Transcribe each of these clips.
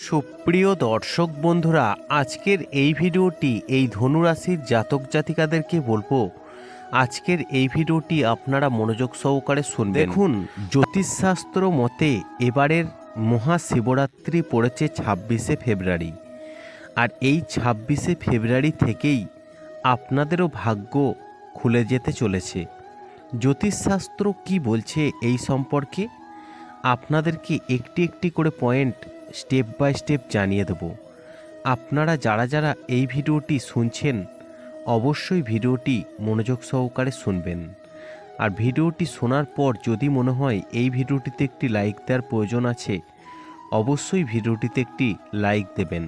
সুপ্রিয় দর্শক বন্ধুরা আজকের এই ভিডিওটি এই ধনুরাশির জাতক জাতিকাদেরকে বলব আজকের এই ভিডিওটি আপনারা মনোযোগ সহকারে শুনবেন। দেখুন জ্যোতিষশাস্ত্র মতে এবারের মহাশিবরাত্রি পড়েছে ছাব্বিশে ফেব্রুয়ারি। আর এই ছাব্বিশে ফেব্রুয়ারি থেকেই আপনাদেরও ভাগ্য খুলে যেতে চলেছে। জ্যোতিষশাস্ত্র কি বলছে এই সম্পর্কে আপনাদেরকে একটি একটি করে পয়েন্ট স্টেপ বাই স্টেপ জানিয়ে দেব। আপনারা যারা যারা এই ভিডিওটি শুনছেন, অবশ্যই ভিডিওটি মনোযোগ সহকারে শুনবেন। আর ভিডিওটি শোনার পর যদি মনে হয় এই ভিডিওটিতে একটি লাইক দেওয়ার প্রয়োজন আছে, অবশ্যই ভিডিওটিতে একটি লাইক দেবেন।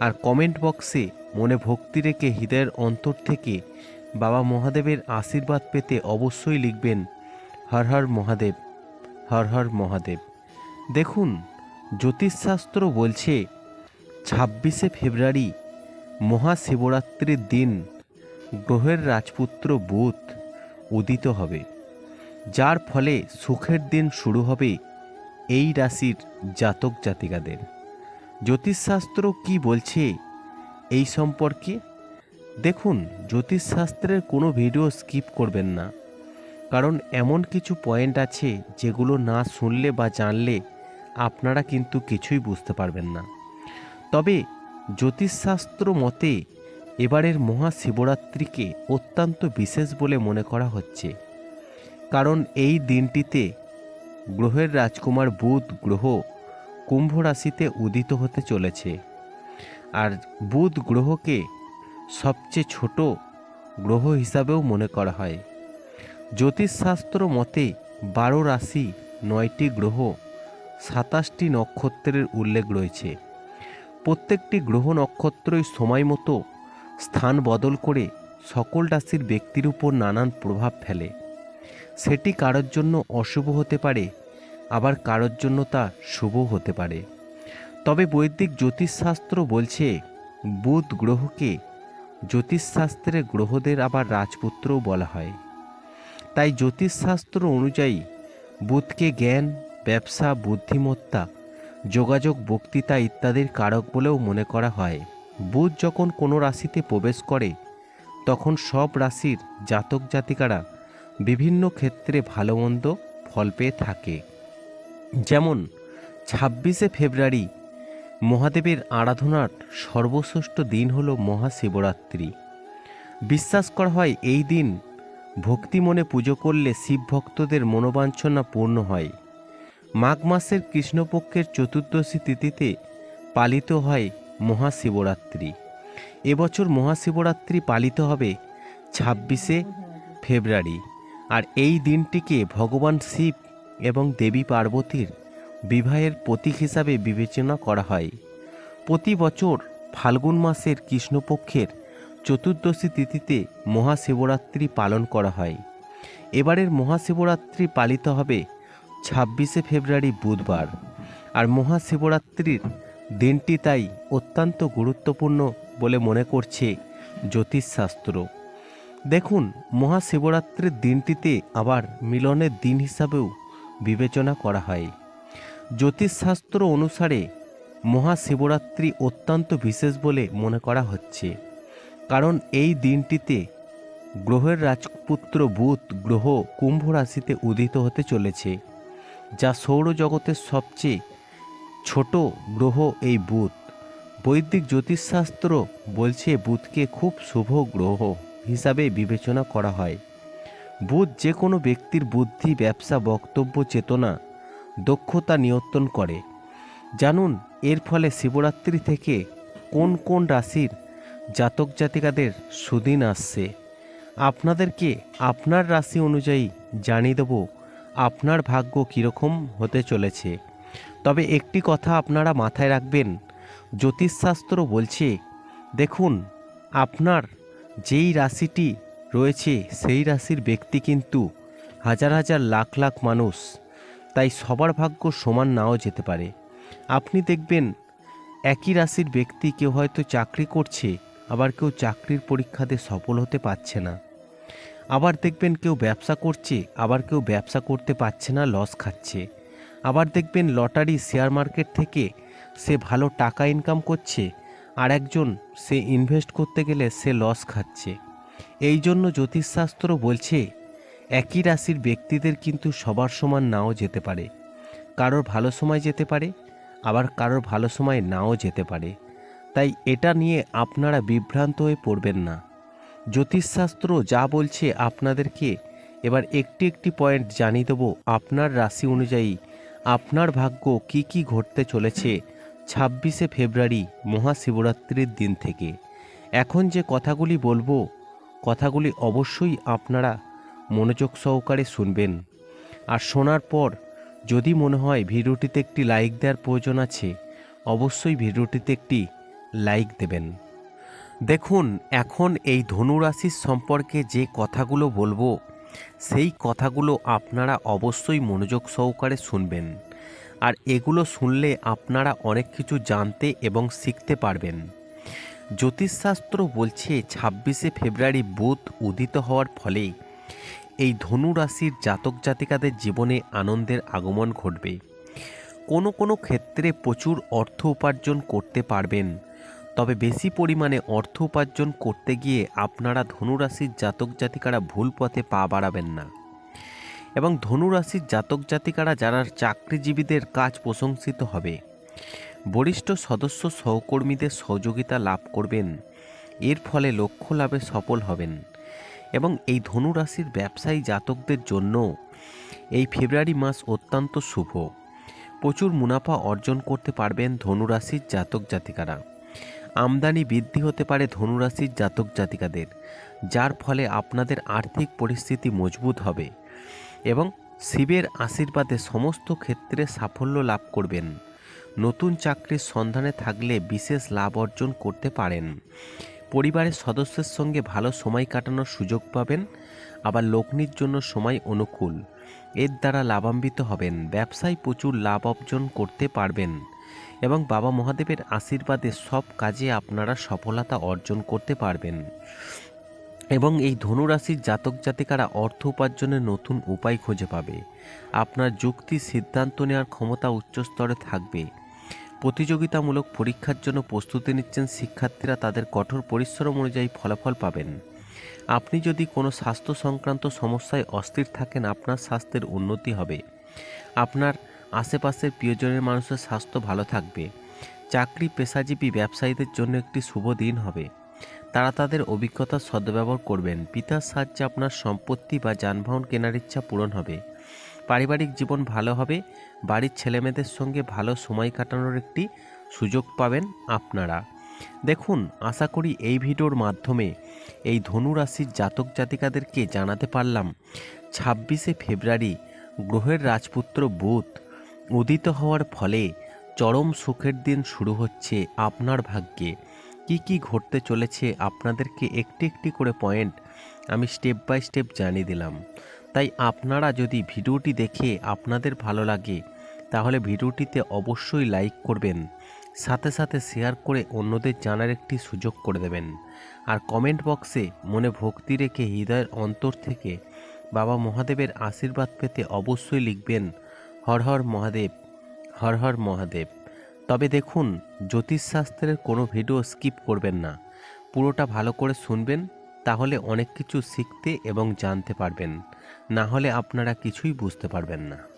আর কমেন্ট বক্সে মনে ভক্তি রেখে হৃদয়ের অন্তর থেকে বাবা মহাদেবের আশীর্বাদ পেতে অবশ্যই লিখবেন, হর হর মহাদেব, হর হর মহাদেব। দেখুন জ্যোতিষশাস্ত্র বলছে, ছাব্বিশে ফেব্রুয়ারি মহাশিবরাত্রির দিন গ্রহের রাজপুত্র বুধ উদিত হবে, যার ফলে সুখের দিন শুরু হবে এই রাশির জাতক জাতিকাদের। জ্যোতিষশাস্ত্র কি বলছে এই সম্পর্কে? দেখুন, জ্যোতিষশাস্ত্রের কোনো ভিডিও স্কিপ করবেন না, কারণ এমন কিছু পয়েন্ট আছে যেগুলো না শুনলে বা জানলে আপনারা কিন্তু কিছুই বুঝতে পারবেন না। তবে জ্যোতিষশাস্ত্র মতে এবারের মহাশিবরাত্রিকে অত্যন্ত বিশেষ বলে মনে করা হচ্ছে। কারণ এই দিনটিতে গ্রহের রাজকুমার বুধ গ্রহ কুম্ভ রাশিতে উদিত হতে চলেছে। আর বুধ গ্রহকে সবচেয়ে ছোট গ্রহ হিসাবেও মনে করা হয়। জ্যোতিষশাস্ত্র মতে বারো রাশি নয়টি গ্রহ সাতাশটি নক্ষত্রের উল্লেখ রয়েছে। প্রত্যেকটি গ্রহ নক্ষত্রই সময় মতো স্থান বদল করে সকল রাশির ব্যক্তির উপর নানান প্রভাব ফেলে। সেটি কারোর জন্য অশুভ হতে পারে, আবার কারোর জন্য তা শুভ হতে পারে। তবে বৈদিক জ্যোতিষশাস্ত্র বলছে, বুধ গ্রহকে জ্যোতিষশাস্ত্রে গ্রহদের আবার রাজপুত্রও বলা হয়। তাই জ্যোতিষশাস্ত্র অনুযায়ী বুধকে জ্ঞান ব্যবসা, বুদ্ধিমত্তা, যোগাযোগ, বক্তৃতা ইত্যাদির কারক বলেও মনে করা হয়। বুধ যখন কোনো রাশিতে প্রবেশ করে, তখন সব রাশির জাতক জাতিকারা বিভিন্ন ক্ষেত্রে ভালো মন্দ ফল পেয়ে থাকে। যেমন, ছাব্বিশে ফেব্রুয়ারি, মহাদেবের আরাধনার সর্বশ্রেষ্ঠ দিন হল মহাশিবরাত্রি। বিশ্বাস করা হয় এই দিন ভক্তি মনে পুজো করলে শিব ভক্তদের মনোবাঞ্ছনা পূর্ণ হয়। মাঘ মাসের কৃষ্ণপক্ষের চতুর্দশী তিথিতে পালিত হয় মহাশিবরাত্রি। এবছর মহাশিবরাত্রি পালিত হবে ছাব্বিশে ফেব্রুয়ারি। আর এই দিনটিকে ভগবান শিব এবং দেবী পার্বতীর বিবাহের প্রতীক হিসাবে বিবেচনা করা হয়। প্রতি বছর ফাল্গুন মাসের কৃষ্ণপক্ষের চতুর্দশী তিথিতে মহাশিবরাত্রি পালন করা হয়। এবারের মহাশিবরাত্রি পালিত হবে ছাব্বিশে ফেব্রুয়ারি বুধবার। আর মহাশিবরাত্রির দিনটি তাই অত্যন্ত গুরুত্বপূর্ণ বলে মনে করছে জ্যোতিষশাস্ত্র। দেখুন, মহাশিবরাত্রির দিনটিতে আবার মিলনের দিন হিসাবেও বিবেচনা করা হয়। জ্যোতিষশাস্ত্র অনুসারে মহাশিবরাত্রি অত্যন্ত বিশেষ বলে মনে করা হচ্ছে। কারণ এই দিনটিতে গ্রহের রাজপুত্র বুধ গ্রহ কুম্ভ রাশিতে উদিত হতে চলেছে। যা সৌরজগতের সবচেয়ে ছোট গ্রহ এই বুধ। বৈদিক জ্যোতিষশাস্ত্র বলছে বুধকে খুব শুভ গ্রহ হিসাবে বিবেচনা করা হয়। বুধ যে কোনো ব্যক্তির বুদ্ধি, ব্যবসা, বক্তব্য, চেতনা, দক্ষতা নিয়ন্ত্রণ করে। জানুন, এর ফলে শিবরাত্রি থেকে কোন কোন রাশির জাতক জাতিকাদের সুদিন আসছে? আপনাদেরকে আপনার রাশি অনুযায়ী জানিয়ে দেব আপনার ভাগ্য কীরকম হতে চলেছে। তবে একটি কথা আপনারা মাথায় রাখবেন। জ্যোতিষশাস্ত্র বলছে, দেখুন, আপনার যেই রাশিটি রয়েছে, সেই রাশির ব্যক্তি কিন্তু হাজার হাজার লাখ লাখ মানুষ, তাই সবার ভাগ্য সমান নাও যেতে পারে। আপনি দেখবেন, একই রাশির ব্যক্তি কেউ হয়তো চাকরি করছে, আবার কেউ চাকরির পরীক্ষাতে সফল হতে পারছে না। আবার দেখবেন কেউ ব্যবসা করছে, আবার কেউ ব্যবসা করতে পারছে না, লস খাচ্ছে। আবার দেখবেন লটারি, শেয়ার মার্কেট থেকে সে ভালো টাকা ইনকাম করছে, আর একজন সে ইনভেস্ট করতে গেলে সে লস খাচ্ছে। এই জন্য জ্যোতিষশাস্ত্র বলছে, একই রাশির ব্যক্তিদের কিন্তু সবার সমান নাও যেতে পারে। কারোর ভালো সময় যেতে পারে, আবার কারোর ভালো সময় নাও যেতে পারে। তাই এটা নিয়ে আপনারা বিভ্রান্ত হয়ে পড়বেন না। জ্যোতিষশাস্ত্র যা বলছে আপনাদেরকে, এবার একটি একটি পয়েন্ট জানিয়ে দেবো আপনার রাশি অনুযায়ী। আপনার ভাগ্য কি কি ঘটতে চলেছে ছাব্বিশে ফেব্রুয়ারি মহাশিবরাত্রির দিন থেকে। এখন যে কথাগুলি বলব, কথাগুলি অবশ্যই আপনারা মনোযোগ সহকারে শুনবেন। আর শোনার পর যদি মনে হয় ভিডিওটিতে একটি লাইক দেওয়ার প্রয়োজন আছে, অবশ্যই ভিডিওটিতে একটি লাইক দেবেন। দেখুন, এখন এই ধনুরাশির সম্পর্কে যে কথাগুলো বলব, সেই কথাগুলো আপনারা অবশ্যই মনোযোগ সহকারে শুনবেন। আর এগুলো শুনলে আপনারা অনেক কিছু জানতে এবং শিখতে পারবেন। জ্যোতিষশাস্ত্র বলছে, ছাব্বিশে ফেব্রুয়ারি বুধ উদিত হওয়ার ফলে এই ধনু রাশির জাতক জাতিকাদের জীবনে আনন্দের আগমন ঘটবে। কোনো কোনো ক্ষেত্রে প্রচুর অর্থ উপার্জন করতে পারবেন তবে বেশি পরিমাণে অর্থ উপার্জন করতে গিয়ে আপনারা ধনুরাশির জাতক জাতিকারা ভুল পথে পা বাড়াবেন না। এবং ধনুরাশির জাতক জাতিকারা যারা চাকরিজীবীদের কাজ প্রশংসিত হবে, বরিষ্ঠ সদস্য সহকর্মীদের সহযোগিতা লাভ করবেন। এর ফলে লক্ষ্য লাভে সফল হবেন। এবং এই ধনুরাশির ব্যবসায়ী জাতকদের জন্য এই ফেব্রুয়ারি মাস অত্যন্ত শুভ। প্রচুর মুনাফা অর্জন করতে পারবেন ধনুরাশির জাতক জাতিকারা। আমদানি বৃদ্ধি হতে পারে ধনুরাশির জাতক জাতিকাদের, যার ফলে আপনাদের আর্থিক পরিস্থিতি মজবুত হবে এবং শিবের আশীর্বাদে সমস্ত ক্ষেত্রে সাফল্য লাভ করবেন। নতুন চাকরির সন্ধানে থাকলে বিশেষ লাভ অর্জন করতে পারেন। পরিবারের সদস্যের সঙ্গে ভালো সময় কাটানোর সুযোগ পাবেন, আবার লগ্নির জন্য সময় অনুকূল। এর দ্বারা লাভান্বিত হবেন। ব্যবসায় প্রচুর লাভ অর্জন করতে পারবেন। এবং বাবা মহাদেবের আশীর্বাদে সব কাজে আপনারা সফলতা অর্জন করতে পারবেন। এবং এই ধনুরাশির জাতক জাতিকারা অর্থ উপার্জনের নতুন উপায় খুঁজে পাবে। আপনার যুক্তি, সিদ্ধান্ত নেওয়ার ক্ষমতা উচ্চ স্তরে থাকবে। প্রতিযোগিতামূলক পরীক্ষার জন্য প্রস্তুতি নিচ্ছেন শিক্ষার্থীরা তাদের কঠোর পরিশ্রম অনুযায়ী ফলাফল পাবেন। আপনি যদি কোনো স্বাস্থ্য সংক্রান্ত সমস্যায় অস্থির থাকেন, আপনার স্বাস্থ্যের উন্নতি হবে। আপনার আশেপাশের প্রিয়জনের মানুষের স্বাস্থ্য ভালো থাকবে। চাকরি, পেশাজীবী, ব্যবসায়ীদের জন্য একটি শুভ দিন হবে। তারা তাদের অভিজ্ঞতার সদ্ব্যবহার করবেন। পিতার সাহায্যে আপনার সম্পত্তি বা যানবাহন কেনার ইচ্ছা পূরণ হবে। পারিবারিক জীবন ভালো হবে। বাড়ির ছেলেমেয়েদের সঙ্গে ভালো সময় কাটানোর একটি সুযোগ পাবেন আপনারা। দেখুন, আশা করি এই ভিডিওর মাধ্যমে এই ধনু রাশির জাতক জাতিকাদেরকে জানাতে পারলাম। ছাব্বিশে ফেব্রুয়ারি, গ্রহের রাজপুত্র বুধ। উদিত হওয়ার ফলে চরম সুখের দিন শুরু হচ্ছে আপনার ভাগ্যে। কি কি ঘটতে চলেছে আপনাদেরকে একটি একটি করে পয়েন্ট আমি স্টেপ বাই স্টেপ জানিয়ে দিলাম। তাই আপনারা যদি ভিডিওটি দেখে আপনাদের ভালো লাগে, তাহলে ভিডিওটিতে অবশ্যই লাইক করবেন, সাথে সাথে শেয়ার করে অন্যদের জানার একটি সুযোগ করে দেবেন। আর কমেন্ট বক্সে মনে ভক্তি রেখে হৃদয়ের অন্তর থেকে বাবা মহাদেবের আশীর্বাদ পেতে অবশ্যই লিখবেন হর হর মহাদেব, হর হর মহাদেব। তবে দেখুন, জ্যোতিষশাস্ত্রের কোনো ভিডিও স্কিপ করবেন না। পুরোটা ভালো করে শুনবেন, তাহলে অনেক কিছু শিখতে এবং জানতে পারবেন। না হলে আপনারা কিছুই বুঝতে পারবেন না।